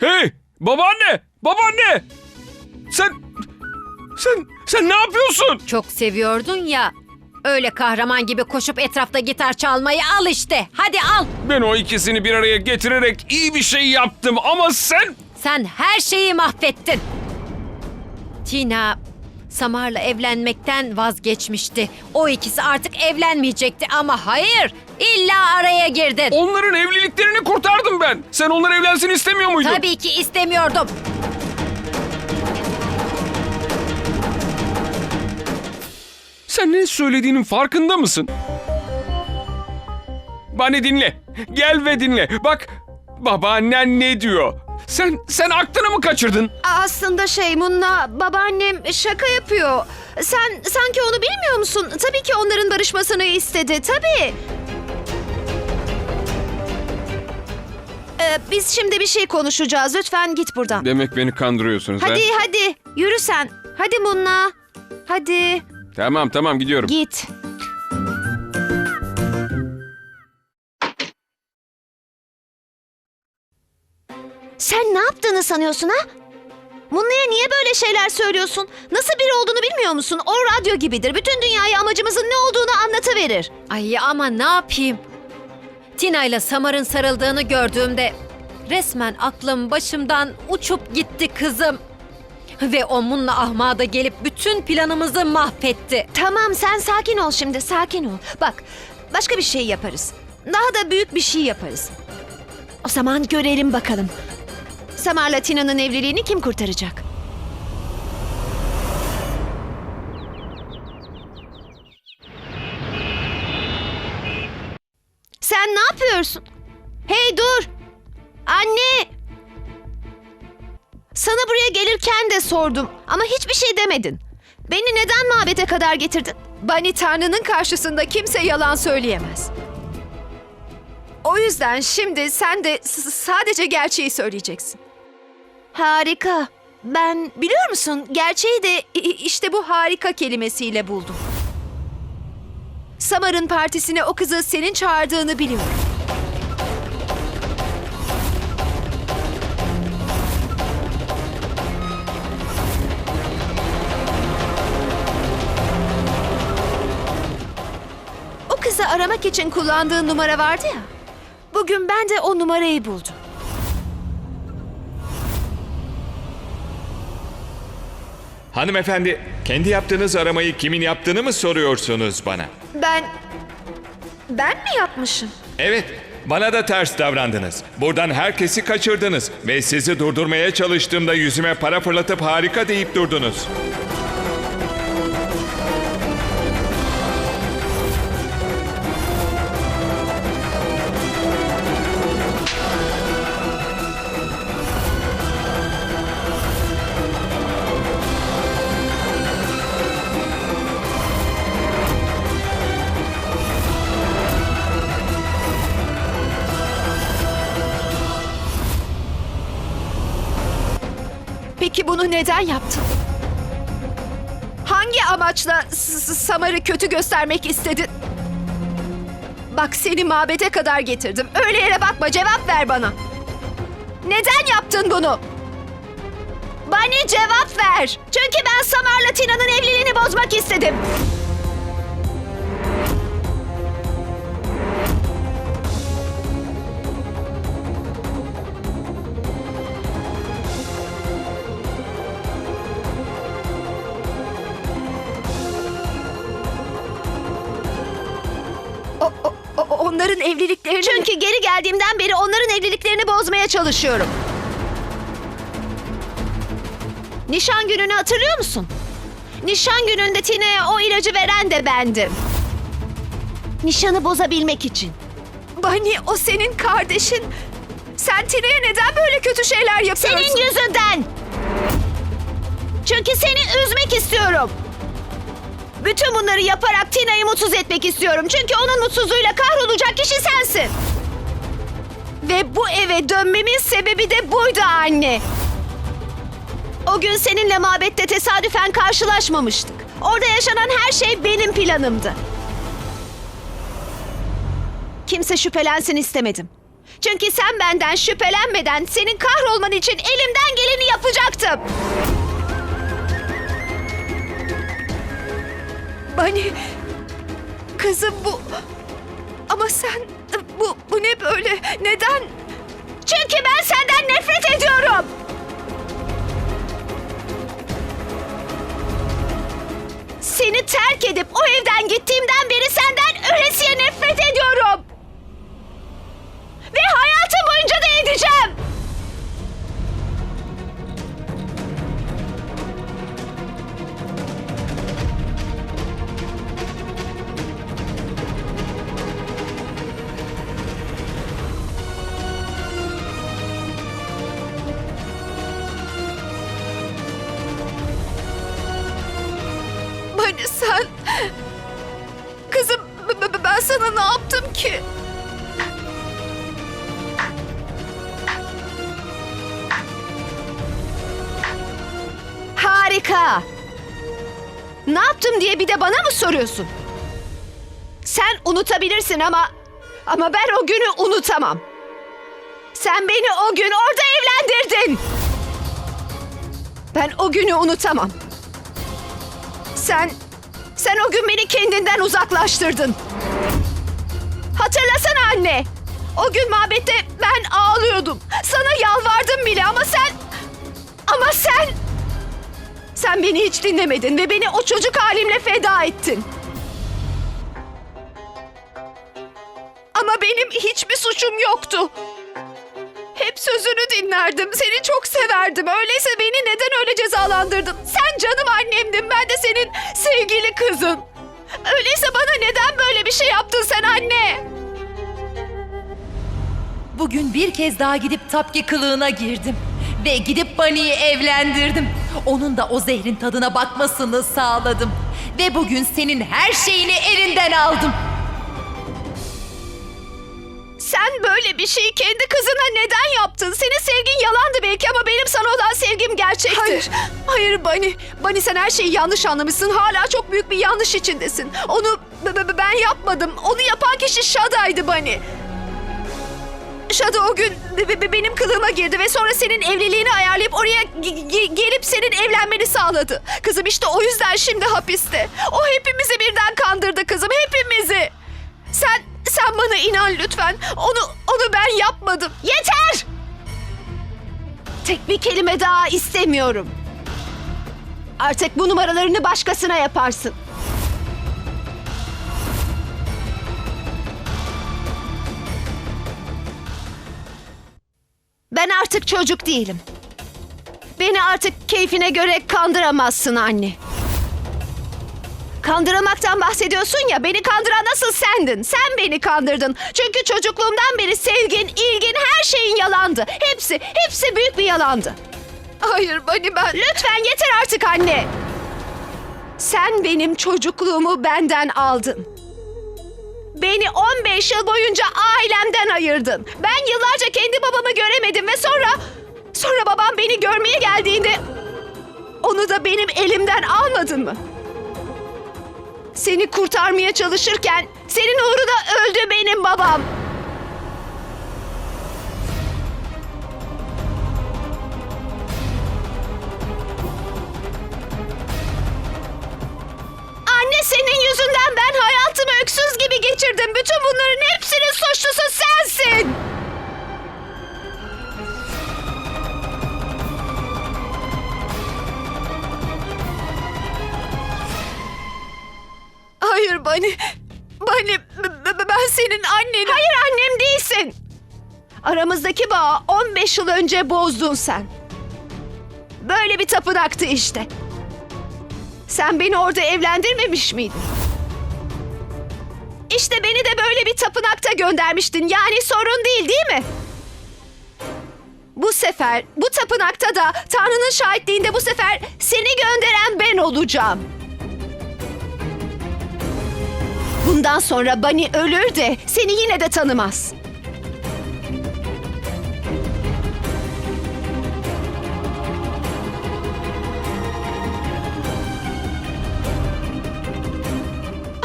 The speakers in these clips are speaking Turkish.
Hey! Babaanne! Babaanne! Sen... Sen... Sen ne yapıyorsun? Çok seviyordun ya. Öyle kahraman gibi koşup etrafta gitar çalmayı al işte. Hadi al. Ben o ikisini bir araya getirerek iyi bir şey yaptım ama sen... Sen her şeyi mahvettin. Tina Samar'la evlenmekten vazgeçmişti. O ikisi artık evlenmeyecekti ama hayır. İlla araya girdin. Onların evliliklerini kurtardım ben. Sen onlar evlensin istemiyor muydun? Tabii ki istemiyordum. Sen ne söylediğinin farkında mısın? Bani dinle. Gel ve dinle. Bak babaannen ne diyor? Sen sen aklını mı kaçırdın? Aslında şey Munna babaannem şaka yapıyor. Sen sanki onu bilmiyor musun? Tabii ki onların barışmasını istedi. Tabii. Ee, biz şimdi bir şey konuşacağız. Lütfen git buradan. Demek beni kandırıyorsunuz ha? Hadi hadi yürü sen. Hadi Munna. Hadi Tamam tamam gidiyorum. git. Sen ne yaptığını sanıyorsun ha? Munna'ya niye böyle şeyler söylüyorsun? Nasıl biri olduğunu bilmiyor musun? O radyo gibidir. Bütün dünyaya amacımızın ne olduğunu anlatıverir. Ay ama ne yapayım? Tina ile Samar'ın sarıldığını gördüğümde resmen aklım başımdan uçup gitti kızım. Ve o Munna ahmağı da gelip bütün planımızı mahvetti. Tamam sen sakin ol şimdi sakin ol. Bak başka bir şey yaparız. Daha da büyük bir şey yaparız. O zaman görelim bakalım. Samar'la Tina'nın evliliğini kim kurtaracak? Sen ne yapıyorsun? Hey dur! Anne! Sana buraya gelirken de sordum ama hiçbir şey demedin. Beni neden mabete kadar getirdin? Bani Tanrı'nın karşısında kimse yalan söyleyemez. O yüzden şimdi sen de sadece gerçeği söyleyeceksin. Harika. Ben biliyor musun gerçeği de işte bu harika kelimesiyle buldum. Samar'ın partisine o kızı senin çağırdığını biliyorum. O kızı aramak için kullandığın numara vardı ya. Bugün ben de o numarayı buldum. Hanımefendi, kendi yaptığınız aramayı kimin yaptığını mı soruyorsunuz bana? Ben... Ben mi yapmışım? Evet, bana da ters davrandınız. Buradan herkesi kaçırdınız ve sizi durdurmaya çalıştığımda yüzüme para fırlatıp harika deyip durdunuz. Neden yaptın? Hangi amaçla Samar'ı kötü göstermek istedin? Bak seni mabede kadar getirdim. Öyle yere bakma cevap ver bana. Neden yaptın bunu? Bana cevap ver. Çünkü ben Samar'la Tina'nın evliliğini bozmak istedim. Evliliklerini... Çünkü geri geldiğimden beri onların evliliklerini bozmaya çalışıyorum. Nişan gününü hatırlıyor musun? Nişan gününde Tina'ya o ilacı veren de bendim. Nişanı bozabilmek için. Bani o senin kardeşin. Sen Tina'ya neden böyle kötü şeyler yapıyorsun? Senin yüzünden. Çünkü seni üzmek istiyorum. Bütün bunları yaparak Tina'yı mutsuz etmek istiyorum. Çünkü onun mutsuzluğuyla kahrolacak kişi sensin. Ve bu eve dönmemin sebebi de buydu anne. O gün seninle mabette tesadüfen karşılaşmamıştık. Orada yaşanan her şey benim planımdı. Kimse şüphelensin istemedim. Çünkü sen benden şüphelenmeden senin kahrolman için elimden geleni yapacaktım. Bani, kızım bu... Ama sen... Bu, bu ne böyle? Neden? Çünkü ben senden nefret ediyorum. Seni terk edip o evden gittiğimden beri senden ölesiye nefret ediyorum. Ve hayatım boyunca da edeceğim. Sana ne yaptım ki? Harika. Ne yaptım diye bir de bana mı soruyorsun? Sen unutabilirsin ama... Ama ben o günü unutamam. Sen beni o gün orada evlendirdin. Ben o günü unutamam. Sen... Sen o gün beni kendinden uzaklaştırdın. Hatırlasana anne. O gün mabette ben ağlıyordum. Sana yalvardım bile ama sen... Ama sen... Sen beni hiç dinlemedin ve beni o çocuk halimle feda ettin. Ama benim hiçbir suçum yoktu. Hep sözünü dinlerdim. Seni çok severdim. Öyleyse beni neden öyle cezalandırdın? Sen canım annemdin. Ben de senin sevgili kızın. Öyleyse bana neden böyle bir şey yaptın sen anne? Bugün bir kez daha gidip tapki kılığına girdim. Ve gidip Bunny'i evlendirdim. Onun da o zehrin tadına bakmasını sağladım. Ve bugün senin her şeyini elinden aldım. Sen böyle bir şeyi kendi kızına neden yaptın? Senin sevgin yalandı belki ama benim sana olan sevgim gerçekti. Hayır, hayır Bani. Bani sen her şeyi yanlış anlamışsın. Hala çok büyük bir yanlış içindesin. Onu b- b- ben yapmadım. Onu yapan kişi Shada'ydı Bani. Shada o gün benim kılığıma girdi ve sonra senin evliliğini ayarlayıp oraya ge- ge- gelip senin evlenmeni sağladı. Kızım işte o yüzden şimdi hapiste. O hepimizi birden kandırdı kızım, hepimizi. Sen sen bana inan lütfen. Onu onu ben yapmadım. Yeter! Tek bir kelime daha istemiyorum. Artık bu numaralarını başkasına yaparsın. Ben artık çocuk değilim. Beni artık keyfine göre kandıramazsın anne. Kandıramaktan bahsediyorsun ya, beni kandıran nasıl sendin? Sen beni kandırdın. Çünkü çocukluğumdan beri sevgin, ilgin, her şeyin yalandı. Hepsi, hepsi büyük bir yalandı. Hayır Bani ben... Lütfen yeter artık anne. Sen benim çocukluğumu benden aldın. Beni 15 yıl boyunca ailemden ayırdın. Ben yıllarca kendi babamı göremedim ve sonra... Sonra babam beni görmeye geldiğinde... Onu da benim elimden almadın mı? Seni kurtarmaya çalışırken senin uğruna öldü benim babam. Senin yüzünden ben hayatımı öksüz gibi geçirdim. Bütün bunların hepsinin suçlusu sensin. Hayır Bani. Bani ben senin annenim. Hayır annem değilsin. Aramızdaki bağı 15 yıl önce bozdun sen. Böyle bir tapınaktı işte. Sen beni orada evlendirmemiş miydin? İşte beni de böyle bir tapınakta göndermiştin. Yani sorun değil değil mi? Bu sefer bu tapınakta da Tanrı'nın şahitliğinde bu sefer seni gönderen ben olacağım. Bundan sonra Bani ölür de seni yine de tanımaz.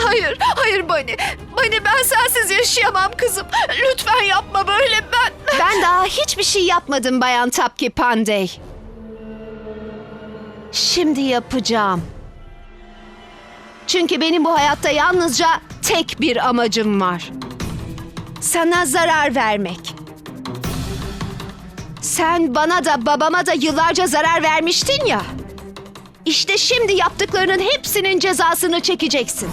Hayır, hayır Bani. Bani ben sensiz yaşayamam kızım. Lütfen yapma böyle ben. Ben daha hiçbir şey yapmadım Bayan Tapki Pandey. Şimdi yapacağım. Çünkü benim bu hayatta yalnızca tek bir amacım var. Sana zarar vermek. Sen bana da babama da yıllarca zarar vermiştin ya. İşte şimdi yaptıklarının hepsinin cezasını çekeceksin.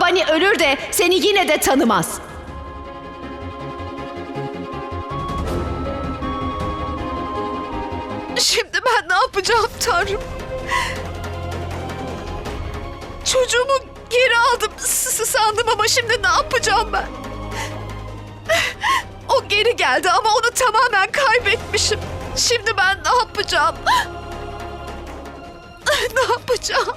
Bani ölür de seni yine de tanımaz. Şimdi ben ne yapacağım Tanrım? Çocuğumu geri aldım s- sandım ama şimdi ne yapacağım ben? O geri geldi ama onu tamamen kaybetmişim. Şimdi ben ne yapacağım? Ne yapacağım?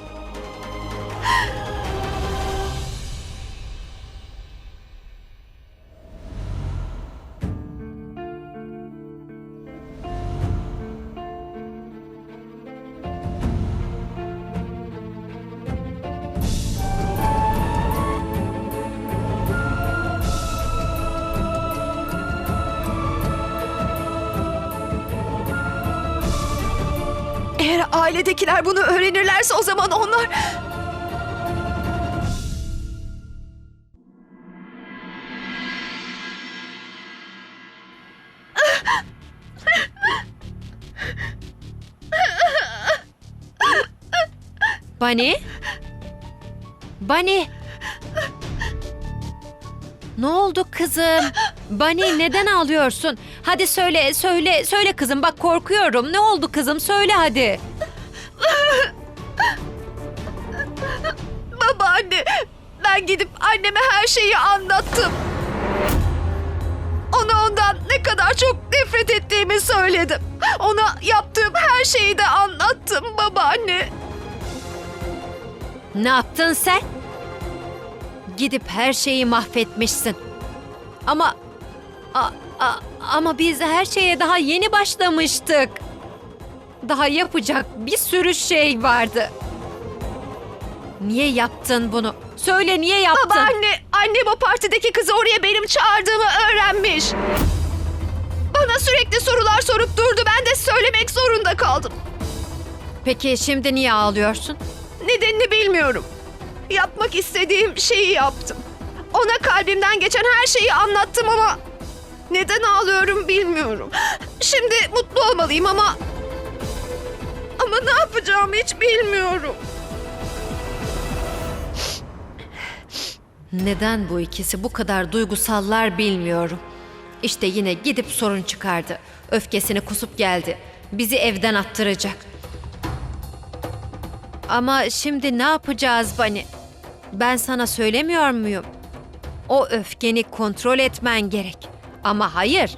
Ailedekiler bunu öğrenirlerse o zaman onlar... Bani? Bani? Ne oldu kızım? Bani neden ağlıyorsun? Hadi söyle, söyle, söyle kızım. Bak korkuyorum. Ne oldu kızım? Söyle hadi. Babaanne, ben gidip anneme her şeyi anlattım. Ona ondan ne kadar çok nefret ettiğimi söyledim. Ona yaptığım her şeyi de anlattım babaanne. Ne yaptın sen? Gidip her şeyi mahvetmişsin. Ama a- a- ama biz her şeye daha yeni başlamıştık. Daha yapacak bir sürü şey vardı. Niye yaptın bunu? Söyle niye yaptın? Babaanne, annem o partideki kızı oraya benim çağırdığımı öğrenmiş. Bana sürekli sorular sorup durdu. Ben de söylemek zorunda kaldım. Peki şimdi niye ağlıyorsun? Nedenini bilmiyorum. Yapmak istediğim şeyi yaptım. Ona kalbimden geçen her şeyi anlattım ama neden ağlıyorum bilmiyorum. Şimdi mutlu olmalıyım ama ama ne yapacağımı hiç bilmiyorum. Neden bu ikisi bu kadar duygusallar bilmiyorum. İşte yine gidip sorun çıkardı. Öfkesini kusup geldi. Bizi evden attıracak. Ama şimdi ne yapacağız Bani? Ben sana söylemiyor muyum? O öfkeni kontrol etmen gerek. Ama hayır.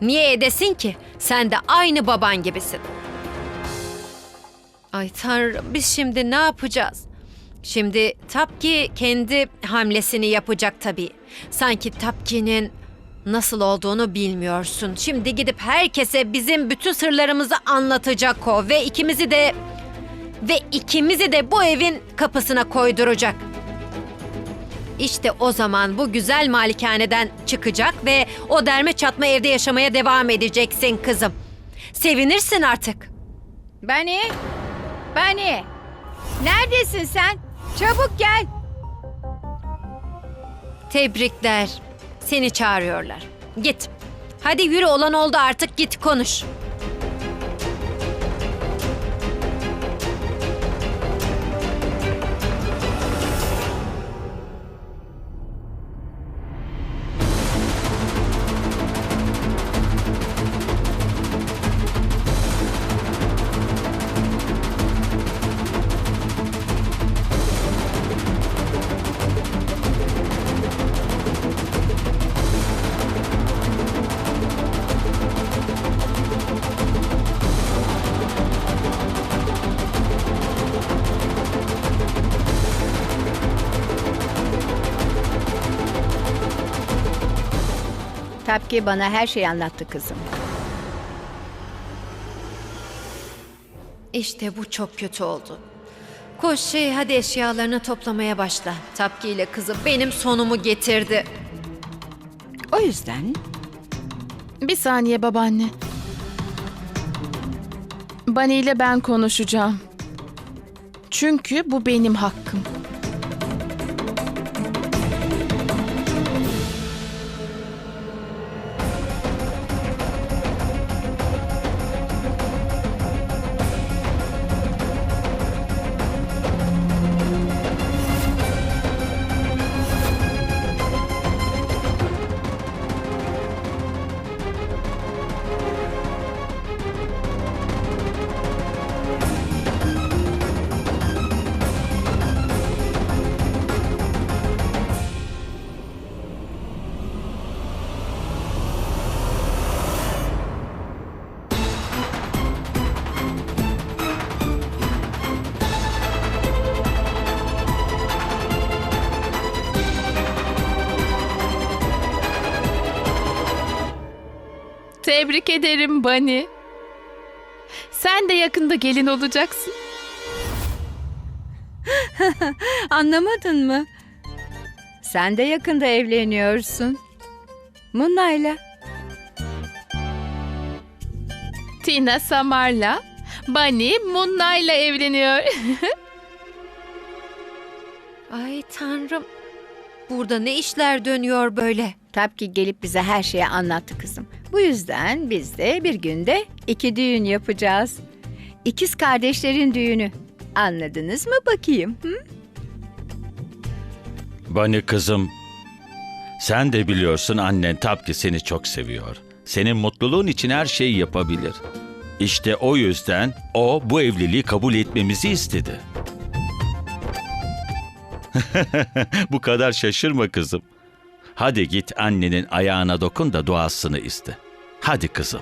Niye edesin ki? Sen de aynı baban gibisin. Ay tanrım biz şimdi ne yapacağız? Şimdi Tapki kendi hamlesini yapacak tabii. Sanki Tapki'nin nasıl olduğunu bilmiyorsun. Şimdi gidip herkese bizim bütün sırlarımızı anlatacak o ve ikimizi de ve ikimizi de bu evin kapısına koyduracak. İşte o zaman bu güzel malikaneden çıkacak ve o derme çatma evde yaşamaya devam edeceksin kızım. Sevinirsin artık. Bani? Bani? Neredesin sen? Çabuk gel. Tebrikler. Seni çağırıyorlar. Git. Hadi yürü olan oldu artık git konuş. Tapki bana her şeyi anlattı kızım. İşte bu çok kötü oldu. Koş şey hadi eşyalarını toplamaya başla. Tapki ile kızı benim sonumu getirdi. O yüzden Bir saniye babaanne. Bani ile ben konuşacağım. Çünkü bu benim hakkım. Tebrik ederim Bani. Sen de yakında gelin olacaksın. anlamadın mı? Sen de yakında evleniyorsun. Muna'yla. Tina Samar'la, Bani Munna'yla evleniyor. Ay tanrım. Burada ne işler dönüyor böyle? Tapki gelip bize her şeyi anlattı kızım. Bu yüzden biz de bir günde iki düğün yapacağız. İkiz kardeşlerin düğünü. Anladınız mı bakayım? Hı? Bani kızım, sen de biliyorsun annen Tapki seni çok seviyor. Senin mutluluğun için her şeyi yapabilir. İşte o yüzden o bu evliliği kabul etmemizi istedi. bu kadar şaşırma kızım. Hadi git annenin ayağına dokun da duasını iste. Hadi kızım.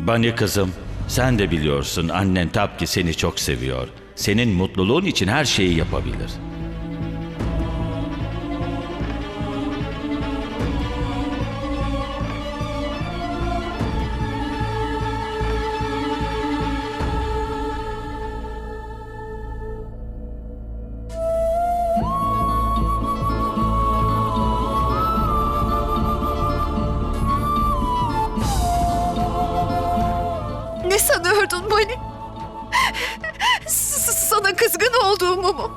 Bani kızım, sen de biliyorsun annen Tapki seni çok seviyor. Senin mutluluğun için her şeyi yapabilir. Ne sanıyordun Bani? Kızgın olduğumu mu?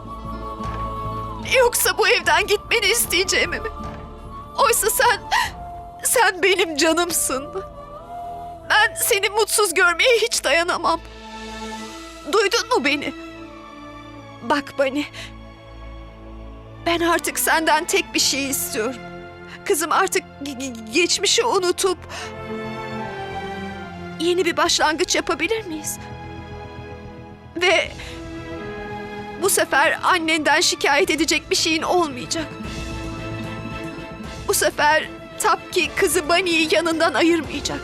Yoksa bu evden gitmeni isteyeceğimi mi? Oysa sen, sen benim canımsın. Ben seni mutsuz görmeye hiç dayanamam. Duydun mu beni? Bak Bani, ben artık senden tek bir şey istiyorum. Kızım artık ge- ge- geçmişi unutup yeni bir başlangıç yapabilir miyiz? Ve bu sefer annenden şikayet edecek bir şeyin olmayacak. Bu sefer Tapki kızı Bunny'i yanından ayırmayacak.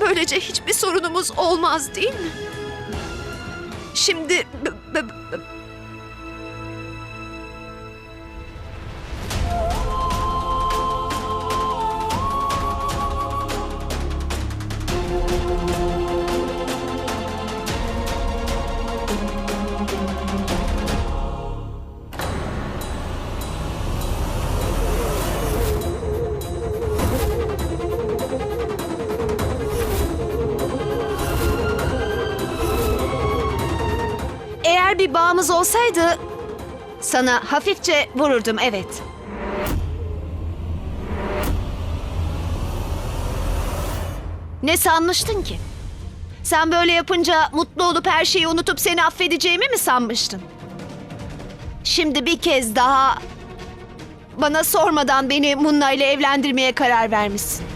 Böylece hiçbir sorunumuz olmaz değil mi? Şimdi sana hafifçe vururdum evet. Ne sanmıştın ki? Sen böyle yapınca mutlu olup her şeyi unutup seni affedeceğimi mi sanmıştın? Şimdi bir kez daha bana sormadan beni Munna ile evlendirmeye karar vermişsin.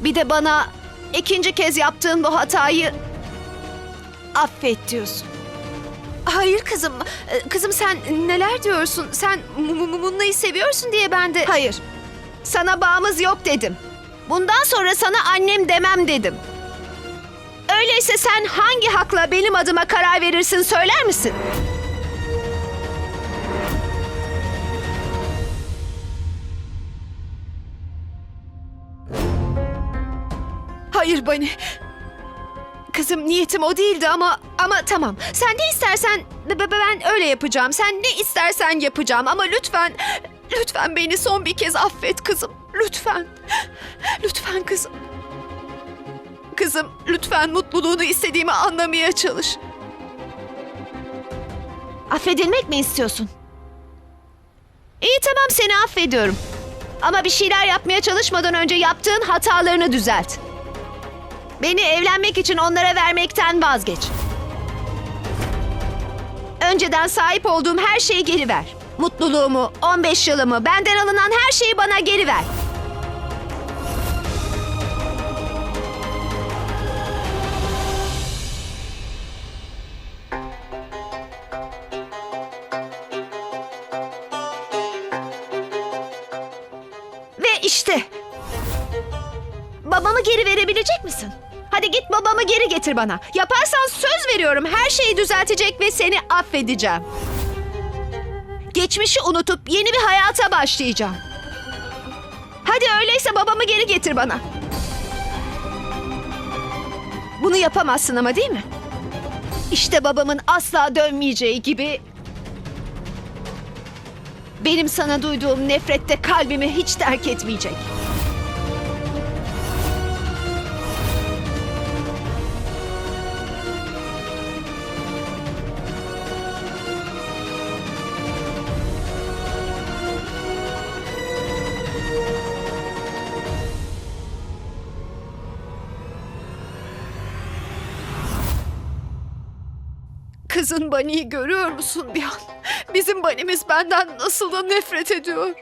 Bir de bana ikinci kez yaptığın bu hatayı affet diyorsun. Hayır kızım. Ee, Kızım sen neler diyorsun? Sen Mu- Mu- Munna'yı seviyorsun diye ben de... Hayır. Sana bağımız yok dedim. Bundan sonra sana annem demem dedim. Öyleyse sen hangi hakla benim adıma karar verirsin söyler misin? Hayır Bani. Kızım niyetim o değildi ama ama tamam. Sen ne istersen be- be- ben öyle yapacağım. Sen ne istersen yapacağım ama lütfen lütfen beni son bir kez affet kızım. Lütfen. Lütfen kızım. Kızım lütfen mutluluğunu istediğimi anlamaya çalış. Affedilmek mi istiyorsun? İyi tamam seni affediyorum. Ama bir şeyler yapmaya çalışmadan önce yaptığın hatalarını düzelt. Beni evlenmek için onlara vermekten vazgeç. Önceden sahip olduğum her şeyi geri ver. Mutluluğumu, 15 yılımı, benden alınan her şeyi bana geri ver. Verebilecek misin? Hadi git babamı geri getir bana. Yaparsan söz veriyorum her şeyi düzeltecek ve seni affedeceğim. Geçmişi unutup yeni bir hayata başlayacağım. Hadi öyleyse babamı geri getir bana. Bunu yapamazsın ama değil mi? İşte babamın asla dönmeyeceği gibi benim sana duyduğum nefrette kalbimi hiç terk etmeyecek. Kızın Bani'yi görüyor musun bir an? Bizim Bani'miz benden nasıl da nefret ediyor.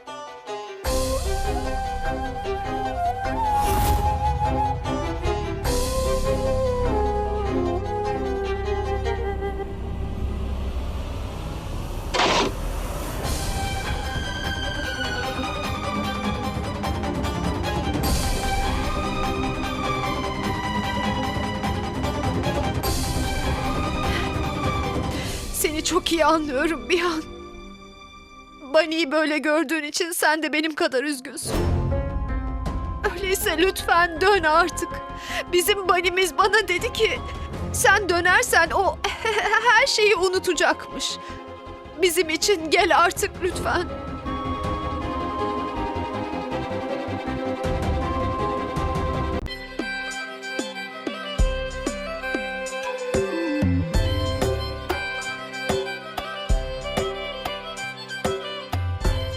Çok iyi anlıyorum bir an. Bani'yi böyle gördüğün için sen de benim kadar üzgünsün. Öyleyse lütfen dön artık. Bizim Bani'miz bana dedi ki sen dönersen o her şeyi unutacakmış. Bizim için gel artık lütfen.